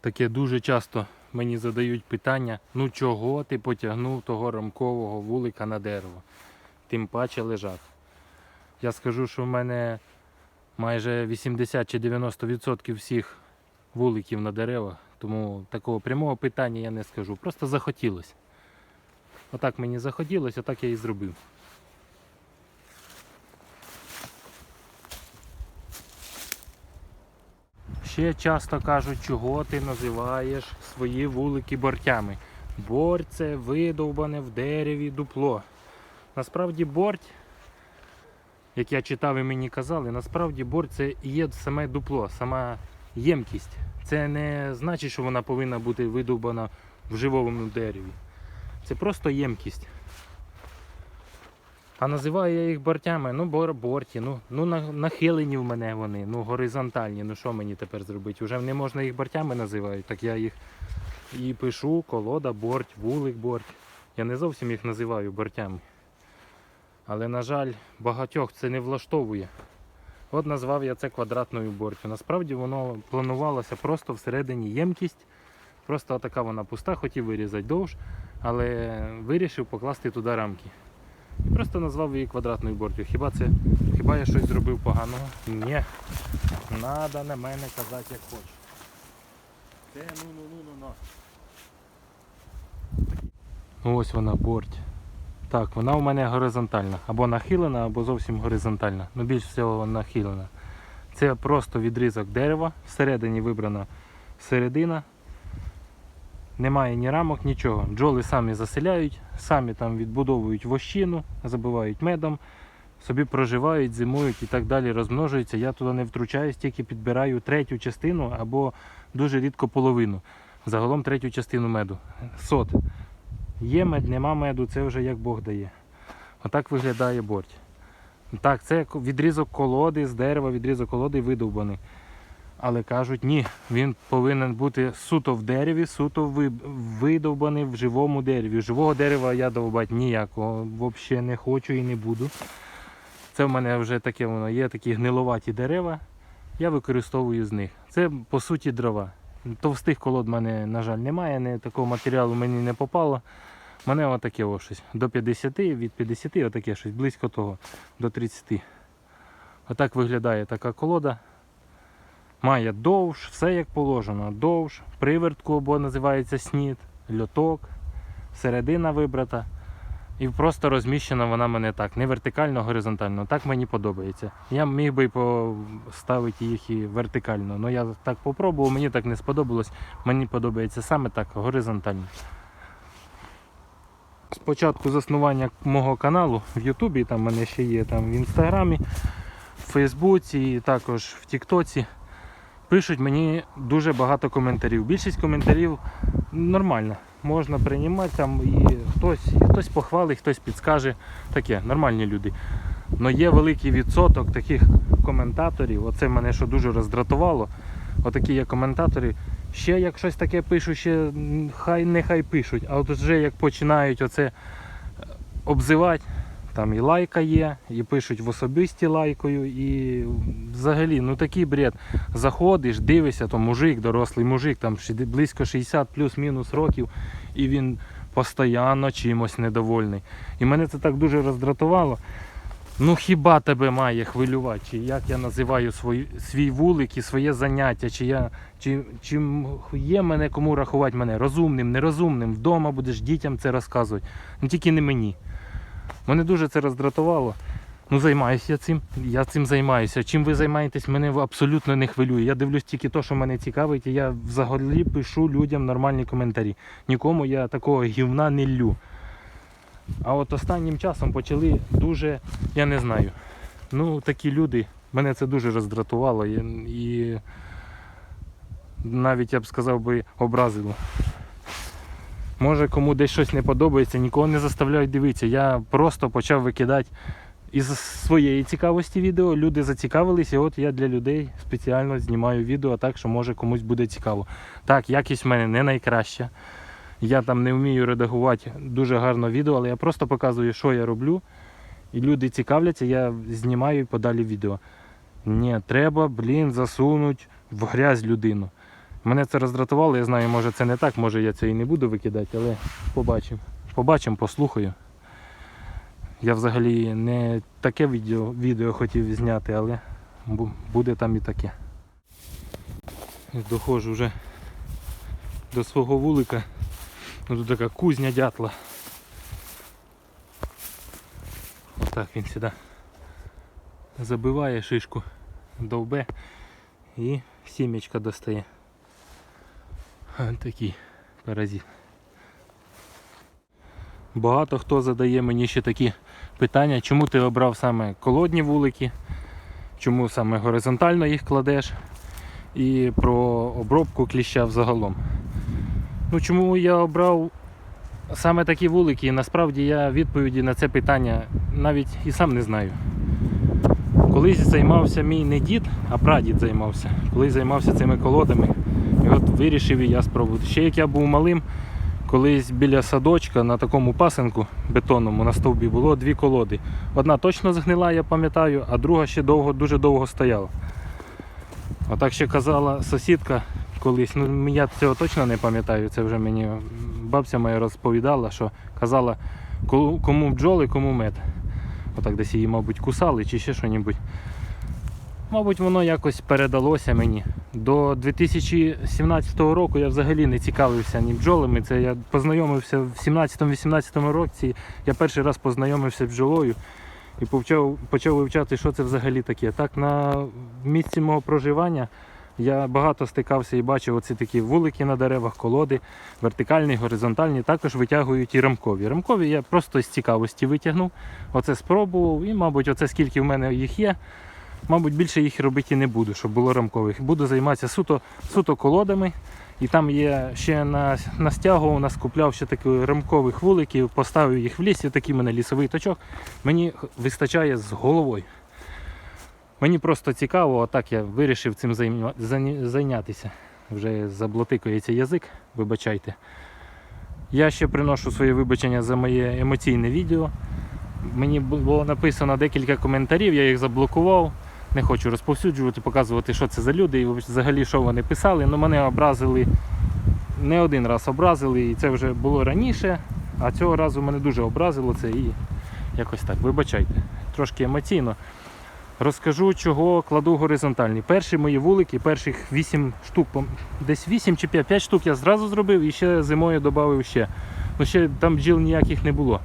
Таке дуже часто мені задають питання, ну чого ти потягнув того рамкового вулика на дерево, тим паче лежак. Я скажу, що в мене майже 80 чи 90% всіх вуликів на деревах, тому такого прямого питання я не скажу. Просто захотілося. Отак мені захотілося, отак я і зробив. Ще часто кажуть, чого ти називаєш свої вулики бортями. Борть це видовбане в дереві дупло. Насправді борть, як я читав і мені казали, насправді борть це і є саме дупло, сама ємкість. Це не значить, що вона повинна бути видовбана в живому дереві. Це просто ємкість. А називаю я їх бортями, ну бор, борті, ну, ну нахилені в мене вони, ну горизонтальні. Ну що мені тепер зробити? Уже не можна їх бортями називають, так я їх і пишу, колода, борть, вулик, борть. Я не зовсім їх називаю бортями. Але, на жаль, багатьох це не влаштовує. От назвав я це квадратною бортю. Насправді воно планувалося просто всередині ємкість. Просто така вона пуста, хотів вирізати довж, але вирішив покласти туди рамки. І просто назвав її квадратною бортю. Хіба це хіба я щось зробив поганого? Ні. Надо на мене казати як хочеш. Це ну ну ну ну ну. Ось вона борть. Так, вона у мене горизонтальна. Або нахилена, або зовсім горизонтальна. Ну більш всього нахилена. Це просто відрізок дерева. Всередині вибрана середина. Немає ні рамок, нічого. Бджоли самі заселяють, самі там відбудовують вощину, забивають медом, собі проживають, зимують і так далі, розмножуються. Я туди не втручаюсь, тільки підбираю третю частину або дуже рідко половину. Загалом третю частину меду. Сот. Є мед, нема меду, це вже як Бог дає. Отак виглядає борть. Так, це відрізок колоди з дерева, відрізок колоди видовбаний. Але кажуть, ні, він повинен бути суто в дереві, суто видовбаний в живому дереві. Живого дерева я довбати ніякого взагалі не хочу і не буду. Це в мене вже таке воно є такі гниловаті дерева. Я використовую з них. Це по суті дрова. Товстих колод в мене, на жаль, немає, не, такого матеріалу мені не попало. Мене отаке ось щось. До 50, від 50 отаке щось, близько того, до 30. Отак виглядає така колода. Має довж, все як положено. Довж, привертку або називається снід, льоток, середина вибрата. І просто розміщена вона мене так, не вертикально, а горизонтально. Так мені подобається. Я міг би поставити їх і вертикально, але я так попробував, мені так не сподобалось. Мені подобається саме так, горизонтально. Спочатку заснування мого каналу в Ютубі, там мене ще є там в Інстаграмі, в Фейсбуці і також в Тіктоці пишуть мені дуже багато коментарів. Більшість коментарів нормально. Можна приймати там і хтось, хтось похвалить, хтось підскаже. Таке, нормальні люди. Але є великий відсоток таких коментаторів. Оце мене що дуже роздратувало. Отакі є коментатори. Ще як щось таке пишу, ще хай нехай пишуть. А от вже як починають оце обзивати, там і лайка є, і пишуть в особисті лайкою, і взагалі, ну такий бред. Заходиш, дивишся, то мужик, дорослий мужик, там близько 60 плюс-мінус років, і він постійно чимось недовольний. І мене це так дуже роздратувало. Ну хіба тебе має хвилювати, чи як я називаю свій, свій вулик і своє заняття, чи я чи, чи є мене кому рахувати мене розумним, нерозумним, вдома будеш дітям це розказувати. Ну тільки не мені. Мене дуже це роздратувало. Ну, займаюся я цим. Я цим займаюся. Чим ви займаєтесь, мене абсолютно не хвилює. Я дивлюсь тільки те, що мене цікавить, і я взагалі пишу людям нормальні коментарі. Нікому я такого гівна не лью. А от останнім часом почали дуже, я не знаю. Ну, такі люди, мене це дуже роздратувало і, і навіть я б сказав би образило. Може кому десь щось не подобається, нікого не заставляють дивитися. Я просто почав викидати із своєї цікавості відео. Люди зацікавились, і от я для людей спеціально знімаю відео так, що може комусь буде цікаво. Так, якість в мене не найкраща. Я там не вмію редагувати дуже гарно відео, але я просто показую, що я роблю. І люди цікавляться, я знімаю і подалі відео. Ні, треба, блін, засунути в грязь людину. Мене це роздратувало, я знаю, може це не так, може я це і не буду викидати, але побачимо. Побачимо, послухаю. Я взагалі не таке відео, відео хотів зняти, але буде там і таке. Доходжу вже до свого вулика. Ну, Тут така кузня дятла. Отак він сюди забиває шишку, довбе і сімечка достає. Такий паразит. Багато хто задає мені ще такі питання, чому ти обрав саме колодні вулики, чому саме горизонтально їх кладеш і про обробку кліща взагалом. Ну чому я обрав саме такі вулики, насправді я відповіді на це питання навіть і сам не знаю. Колись займався мій не дід, а прадід займався. Колись займався цими колодами. І от вирішив і я спробувати. Ще як я був малим, колись біля садочка на такому пасенку бетонному на стовбі було дві колоди. Одна точно згнила, я пам'ятаю, а друга ще довго, дуже довго стояла. Отак ще казала сусідка колись, ну я цього точно не пам'ятаю, це вже мені бабця моя розповідала, що казала, кому бджоли, кому мед. Отак десь її, мабуть, кусали чи ще що-небудь. Мабуть, воно якось передалося мені. До 2017 року я взагалі не цікавився ні бджолами. Це я познайомився в 17-18 році. Я перший раз познайомився з бджолою і почав, почав вивчати, що це взагалі таке. Так, на місці мого проживання я багато стикався і бачив оці такі вулики на деревах, колоди, вертикальні, горизонтальні, також витягують і рамкові. Рамкові я просто з цікавості витягнув. Оце спробував і, мабуть, оце скільки в мене їх є. Мабуть, більше їх робити не буду, щоб було рамкових. Буду займатися суто, суто колодами. І там є ще на, на стягу у нас купляв ще таких рамкових вуликів, поставив їх в лісі, такий мене лісовий точок. Мені вистачає з головою. Мені просто цікаво, отак я вирішив цим займа- зайнятися. Вже заблотикується язик, вибачайте. Я ще приношу своє вибачення за моє емоційне відео. Мені було написано декілька коментарів, я їх заблокував. Не хочу розповсюджувати, показувати, що це за люди і взагалі що вони писали. Ну мене образили не один раз образили, і це вже було раніше, а цього разу мене дуже образило це і якось так. Вибачайте, трошки емоційно. Розкажу, чого кладу горизонтальні. Перші мої вулики, перших 8 штук, десь 8 чи 5, 5 штук я зразу зробив і ще зимою додав ще. Ну ще там бджіл ніяких не було.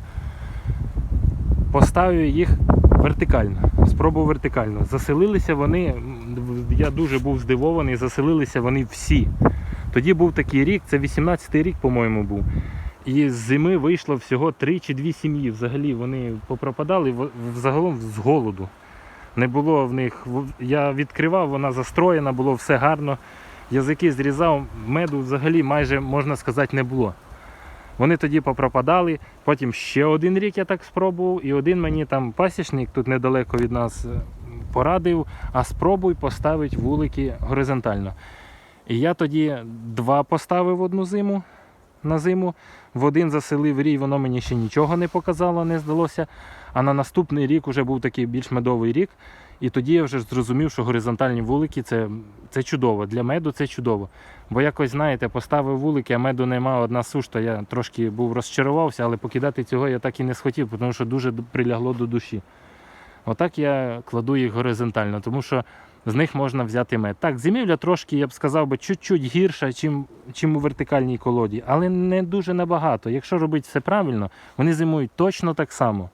Поставив їх вертикально. Спробував вертикально. Заселилися вони, я дуже був здивований, заселилися вони всі. Тоді був такий рік, це 18-й рік, по-моєму, був. І з зими вийшло всього 3 чи 2 сім'ї. Взагалі вони попропадали взагалом з голоду. Не було в них. Я відкривав, вона застроєна, було все гарно. Язики зрізав, меду взагалі майже можна сказати не було. Вони тоді попропадали, потім ще один рік я так спробував, і один мені там пасічник тут недалеко від нас е, порадив, а спробуй поставити вулики горизонтально. І я тоді два поставив одну зиму на зиму, в один заселив рій, воно мені ще нічого не показало, не здалося. А на наступний рік вже був такий більш медовий рік. І тоді я вже зрозумів, що горизонтальні вулики це, це чудово. Для меду це чудово. Бо якось, знаєте, поставив вулики, а меду нема, одна сушта. Я трошки був розчарувався, але покидати цього я так і не схотів, тому що дуже прилягло до душі. Отак я кладу їх горизонтально, тому що з них можна взяти мед. Так, зимівля трошки, я б сказав, би, чуть-чуть гірша, чим, у вертикальній колоді, але не дуже набагато. Якщо робити все правильно, вони зимують точно так само.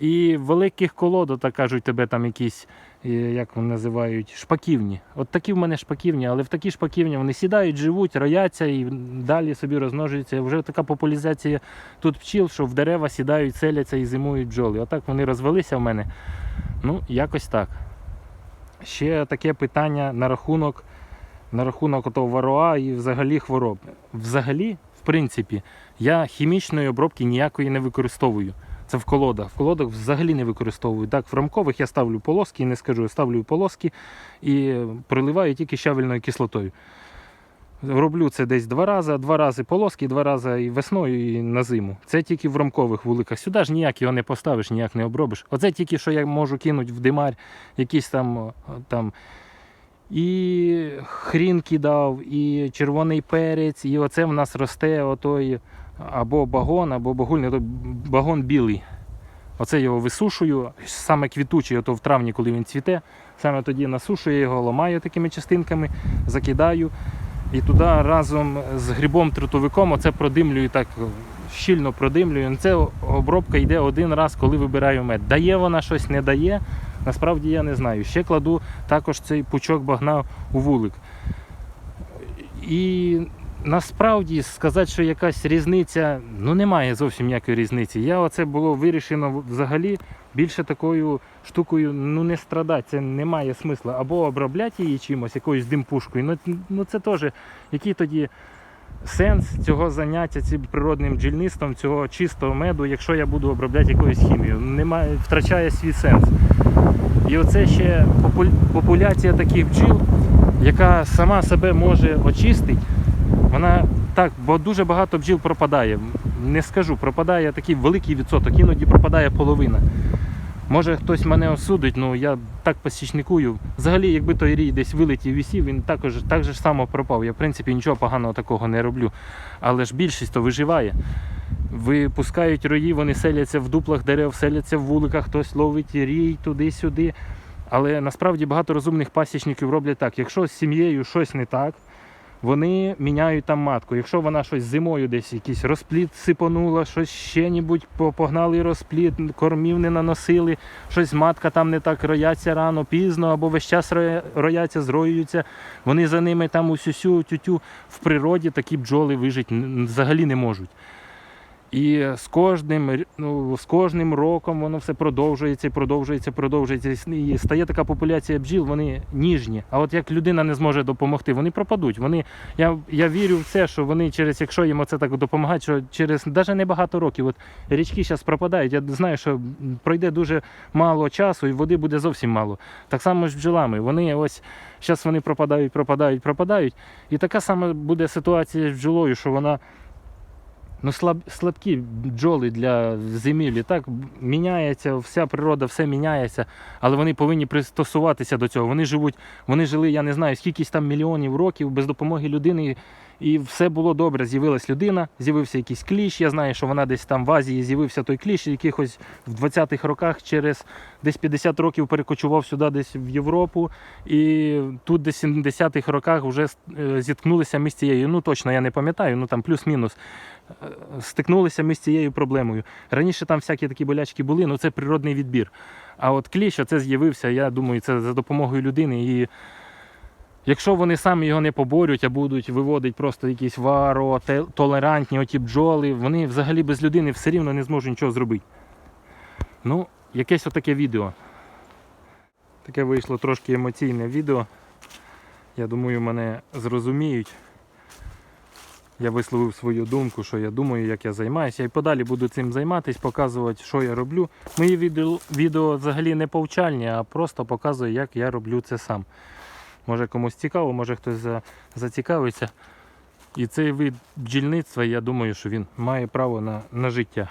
І великих колодах, так кажуть, тебе там якісь, е, як вони називають, шпаківні. От такі в мене шпаківні, але в такі шпаківні вони сідають, живуть, рояться і далі собі розмножуються. Вже така популяризація тут пчіл, що в дерева сідають, селяться і зимують бджоли. Отак вони розвелися в мене. Ну, якось так. Ще таке питання на рахунок, на рахунок того вароа і взагалі хвороб. Взагалі, в принципі, я хімічної обробки ніякої не використовую. Це в колодах. В колодах взагалі не використовую. Так, в рамкових я ставлю полоски, і не скажу, я ставлю полоски і проливаю тільки щавельною кислотою. Роблю це десь два рази, два рази полоски, два рази і весною, і на зиму. Це тільки в рамкових вуликах. Сюди ж ніяк його не поставиш, ніяк не обробиш. Оце тільки що я можу кинути в димар, якісь там, там і хрін кидав, і червоний перець, і оце в нас росте отой або багон, або багульний, багон білий. Оце його висушую, саме квітучий, ото в травні, коли він цвіте, саме тоді насушую його, ламаю такими частинками, закидаю. І туди разом з грибом-трутовиком оце продимлюю так щільно продимлюю. Це обробка йде один раз, коли вибираю мед. Дає вона щось, не дає. Насправді я не знаю. Ще кладу також цей пучок багна у вулик. І насправді сказати, що якась різниця, ну немає зовсім ніякої різниці. Я оце було вирішено взагалі більше такою штукою ну не страдати, це немає смисла. Або обробляти її чимось, якоюсь димпушкою. Ну, ну це теж який тоді сенс цього заняття цим природним бджільництвом, цього чистого меду, якщо я буду обробляти якоюсь хімією. Немає, втрачає свій сенс. І оце ще популяція таких бджіл, яка сама себе може очистити. Вона так, бо дуже багато бджіл пропадає. Не скажу, пропадає такий великий відсоток, іноді пропадає половина. Може хтось мене осудить, ну я так посічникую. Взагалі, якби той рій десь вилетів вісів, він також так же само пропав. Я в принципі нічого поганого такого не роблю. Але ж більшість то виживає. Випускають рої, вони селяться в дуплах дерев, селяться в вуликах, хтось ловить рій туди-сюди. Але насправді багато розумних пасічників роблять так. Якщо з сім'єю щось не так, вони міняють там матку. Якщо вона щось зимою десь якийсь розпліт сипонула, щось ще нібудь по- погнали розпліт, кормів не наносили, щось матка там не так рояться рано, пізно, або весь час рояться, зроюються. Вони за ними там усю тютю в природі такі бджоли вижити взагалі не можуть. І з кожним, ну, з кожним роком воно все продовжується, продовжується, продовжується. І стає така популяція бджіл, вони ніжні. А от як людина не зможе допомогти, вони пропадуть. Вони, я, я вірю в це, що вони через, якщо їм оце так допомагати, що через навіть небагато років, от річки зараз пропадають. Я знаю, що пройде дуже мало часу і води буде зовсім мало. Так само з бджолами. Вони ось зараз вони пропадають, пропадають, пропадають. І така сама буде ситуація з бджолою, що вона. Ну, слаб, слабкі бджоли для зимівлі. Так міняється, вся природа, все міняється, але вони повинні пристосуватися до цього. Вони живуть, вони жили, я не знаю, скількись там мільйонів років без допомоги людини, і все було добре. З'явилась людина, з'явився якийсь кліщ. Я знаю, що вона десь там в Азії з'явився той кліщ, якихось в 20-х роках через десь 50 років перекочував сюди, десь в Європу. І тут десь в 70-х роках вже е, зіткнулися ми з цією. Ну точно я не пам'ятаю, ну там плюс-мінус е, стикнулися ми з цією проблемою. Раніше там всякі такі болячки були, ну це природний відбір. А от кліщ, оце з'явився, я думаю, це за допомогою людини. І якщо вони самі його не поборють, а будуть виводити просто якісь варо, толерантні оті бджоли, вони взагалі без людини все рівно не зможуть нічого зробити. Ну, якесь отаке відео. Таке вийшло трошки емоційне відео. Я думаю, мене зрозуміють. Я висловив свою думку, що я думаю, як я займаюся. Я І подалі буду цим займатися, показувати, що я роблю. Мої відео, відео взагалі не повчальні, а просто показую, як я роблю це сам. Може комусь цікаво, може хтось за, зацікавиться. І цей вид бджільництва, я думаю, що він має право на, на життя.